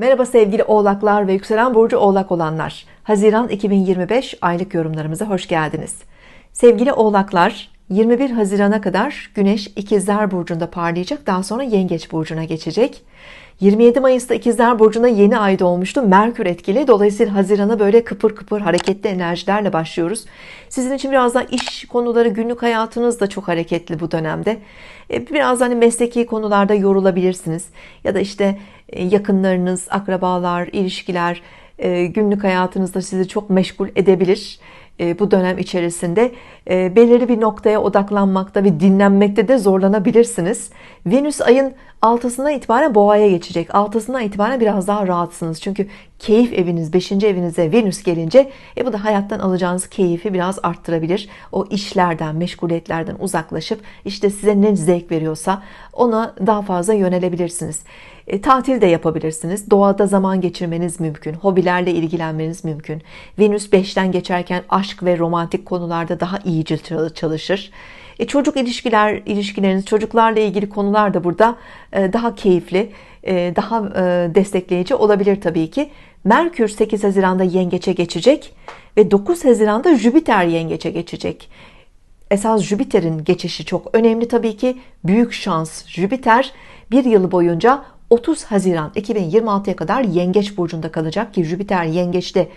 Merhaba sevgili oğlaklar ve yükselen burcu oğlak olanlar. Haziran 2025 aylık yorumlarımıza hoş geldiniz. Sevgili oğlaklar 21 Haziran'a kadar Güneş İkizler Burcu'nda parlayacak. Daha sonra Yengeç Burcu'na geçecek. 27 Mayıs'ta İkizler Burcu'na yeni ay doğmuştu. Merkür etkili. Dolayısıyla Haziran'a böyle kıpır kıpır hareketli enerjilerle başlıyoruz. Sizin için biraz daha iş konuları, günlük hayatınız da çok hareketli bu dönemde. E, biraz hani mesleki konularda yorulabilirsiniz. Ya da işte e, yakınlarınız, akrabalar, ilişkiler e, günlük hayatınızda sizi çok meşgul edebilir bu dönem içerisinde belirli bir noktaya odaklanmakta ve dinlenmekte de zorlanabilirsiniz. Venüs ayın 6'sından itibaren boğaya geçecek. 6'sından itibaren biraz daha rahatsınız. Çünkü keyif eviniz 5. evinize Venüs gelince e bu da hayattan alacağınız keyfi biraz arttırabilir. O işlerden, meşguliyetlerden uzaklaşıp işte size ne zevk veriyorsa ona daha fazla yönelebilirsiniz. E, tatil de yapabilirsiniz. Doğada zaman geçirmeniz mümkün. Hobilerle ilgilenmeniz mümkün. Venüs 5'ten geçerken aşk ve romantik konularda daha iyice çalışır. E, çocuk ilişkiler, ilişkileriniz, çocuklarla ilgili konular da burada e, daha keyifli, e, daha e, destekleyici olabilir tabii ki. Merkür 8 Haziran'da yengeçe geçecek ve 9 Haziran'da Jüpiter yengeçe geçecek. Esas Jüpiter'in geçişi çok önemli tabii ki. Büyük şans. Jüpiter bir yıl boyunca 30 Haziran 2026'ya kadar Yengeç burcunda kalacak ki Jüpiter Yengeç'te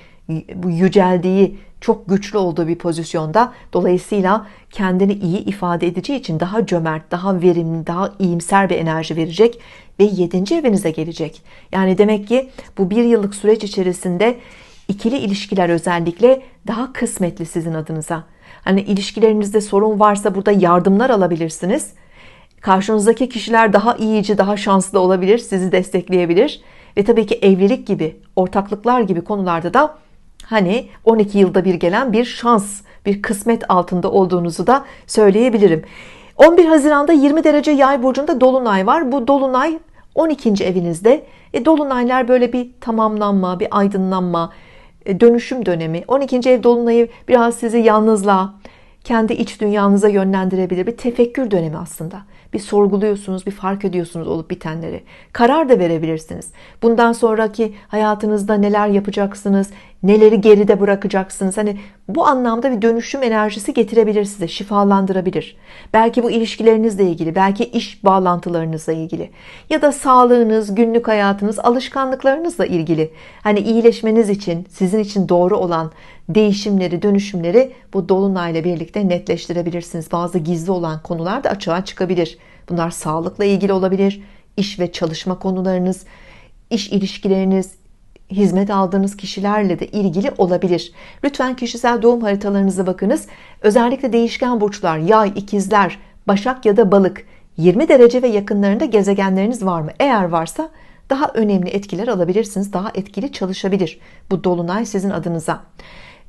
bu yüceldiği çok güçlü olduğu bir pozisyonda dolayısıyla kendini iyi ifade edeceği için daha cömert, daha verimli, daha iyimser bir enerji verecek ve 7. evinize gelecek. Yani demek ki bu bir yıllık süreç içerisinde ikili ilişkiler özellikle daha kısmetli sizin adınıza. Hani ilişkilerinizde sorun varsa burada yardımlar alabilirsiniz. Karşınızdaki kişiler daha iyici, daha şanslı olabilir, sizi destekleyebilir. Ve tabii ki evlilik gibi, ortaklıklar gibi konularda da hani 12 yılda bir gelen bir şans, bir kısmet altında olduğunuzu da söyleyebilirim. 11 Haziran'da 20 derece yay burcunda dolunay var. Bu dolunay 12. evinizde. E, dolunaylar böyle bir tamamlanma, bir aydınlanma, e, dönüşüm dönemi. 12. ev dolunayı biraz sizi yalnızlığa, kendi iç dünyanıza yönlendirebilir. Bir tefekkür dönemi aslında. Bir sorguluyorsunuz, bir fark ediyorsunuz olup bitenleri. Karar da verebilirsiniz. Bundan sonraki hayatınızda neler yapacaksınız, neleri geride bırakacaksınız. Hani bu anlamda bir dönüşüm enerjisi getirebilir size, şifalandırabilir. Belki bu ilişkilerinizle ilgili, belki iş bağlantılarınızla ilgili ya da sağlığınız, günlük hayatınız, alışkanlıklarınızla ilgili. Hani iyileşmeniz için, sizin için doğru olan değişimleri, dönüşümleri bu dolunayla birlikte netleştirebilirsiniz. Bazı gizli olan konular da açığa çıkabilir. Bunlar sağlıkla ilgili olabilir, iş ve çalışma konularınız, iş ilişkileriniz, hizmet aldığınız kişilerle de ilgili olabilir. Lütfen kişisel doğum haritalarınıza bakınız. Özellikle değişken burçlar, yay, ikizler, başak ya da balık 20 derece ve yakınlarında gezegenleriniz var mı? Eğer varsa daha önemli etkiler alabilirsiniz. Daha etkili çalışabilir bu dolunay sizin adınıza.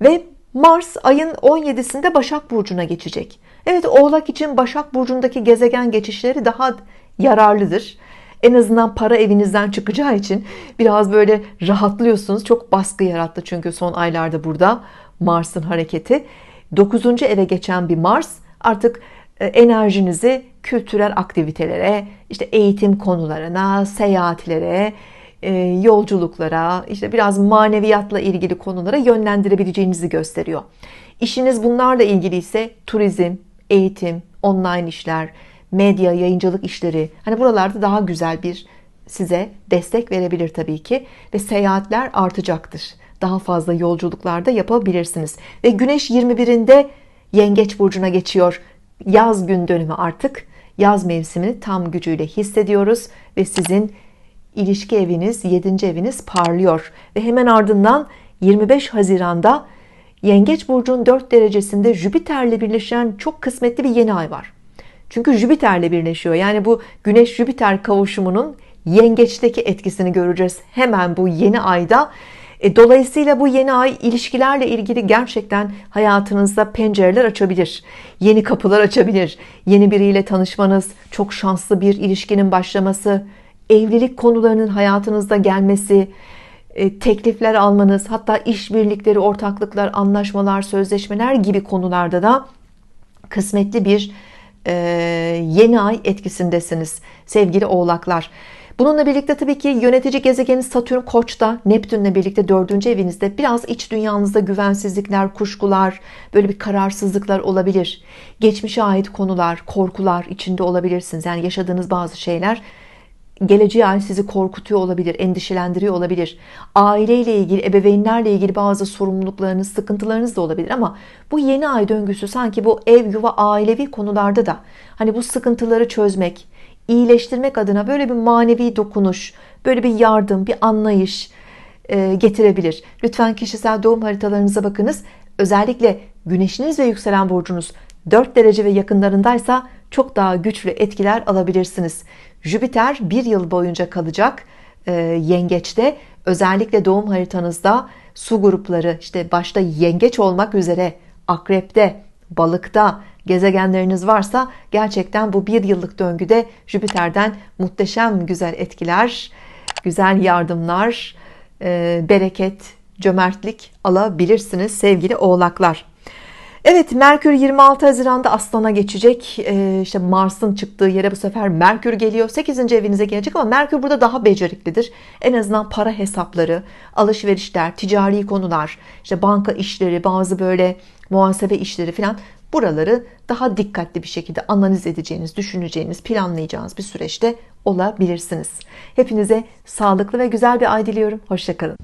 Ve Mars ayın 17'sinde Başak Burcu'na geçecek. Evet Oğlak için Başak Burcu'ndaki gezegen geçişleri daha yararlıdır. En azından para evinizden çıkacağı için biraz böyle rahatlıyorsunuz. Çok baskı yarattı çünkü son aylarda burada Mars'ın hareketi. 9. eve geçen bir Mars artık e, enerjinizi kültürel aktivitelere, işte eğitim konularına, seyahatlere, e, yolculuklara, işte biraz maneviyatla ilgili konulara yönlendirebileceğinizi gösteriyor. İşiniz bunlarla ilgili ise turizm, eğitim, online işler, medya, yayıncılık işleri hani buralarda daha güzel bir size destek verebilir tabii ki ve seyahatler artacaktır. Daha fazla yolculuklarda yapabilirsiniz. Ve Güneş 21'inde Yengeç burcuna geçiyor. Yaz gün dönümü artık. Yaz mevsimini tam gücüyle hissediyoruz ve sizin ilişki eviniz, 7. eviniz parlıyor. Ve hemen ardından 25 Haziran'da Yengeç burcunun 4 derecesinde Jüpiter'le birleşen çok kısmetli bir yeni ay var. Çünkü Jüpiter'le birleşiyor. Yani bu Güneş Jüpiter kavuşumunun yengeçteki etkisini göreceğiz hemen bu yeni ayda. E, dolayısıyla bu yeni ay ilişkilerle ilgili gerçekten hayatınızda pencereler açabilir. Yeni kapılar açabilir. Yeni biriyle tanışmanız, çok şanslı bir ilişkinin başlaması, evlilik konularının hayatınızda gelmesi, e, teklifler almanız, hatta işbirlikleri, ortaklıklar, anlaşmalar, sözleşmeler gibi konularda da kısmetli bir e, yeni ay etkisindesiniz sevgili oğlaklar. Bununla birlikte tabii ki yönetici gezegeni Satürn Koç'ta, Neptün'le birlikte dördüncü evinizde biraz iç dünyanızda güvensizlikler, kuşkular, böyle bir kararsızlıklar olabilir. Geçmişe ait konular, korkular içinde olabilirsiniz. Yani yaşadığınız bazı şeyler geleceğe ait sizi korkutuyor olabilir, endişelendiriyor olabilir. Aileyle ilgili, ebeveynlerle ilgili bazı sorumluluklarınız, sıkıntılarınız da olabilir ama bu yeni ay döngüsü sanki bu ev, yuva, ailevi konularda da hani bu sıkıntıları çözmek, iyileştirmek adına böyle bir manevi dokunuş, böyle bir yardım, bir anlayış e, getirebilir. Lütfen kişisel doğum haritalarınıza bakınız. Özellikle güneşiniz ve yükselen burcunuz 4 derece ve yakınlarındaysa çok daha güçlü etkiler alabilirsiniz. Jüpiter bir yıl boyunca kalacak e, yengeçte. Özellikle doğum haritanızda su grupları işte başta yengeç olmak üzere akrepte, balıkta gezegenleriniz varsa gerçekten bu bir yıllık döngüde Jüpiter'den muhteşem güzel etkiler, güzel yardımlar, e, bereket, cömertlik alabilirsiniz sevgili oğlaklar. Evet Merkür 26 Haziran'da Aslan'a geçecek. Ee, işte Mars'ın çıktığı yere bu sefer Merkür geliyor. 8. evinize gelecek ama Merkür burada daha beceriklidir. En azından para hesapları, alışverişler, ticari konular, işte banka işleri, bazı böyle muhasebe işleri falan buraları daha dikkatli bir şekilde analiz edeceğiniz, düşüneceğiniz, planlayacağınız bir süreçte olabilirsiniz. Hepinize sağlıklı ve güzel bir ay diliyorum. Hoşçakalın.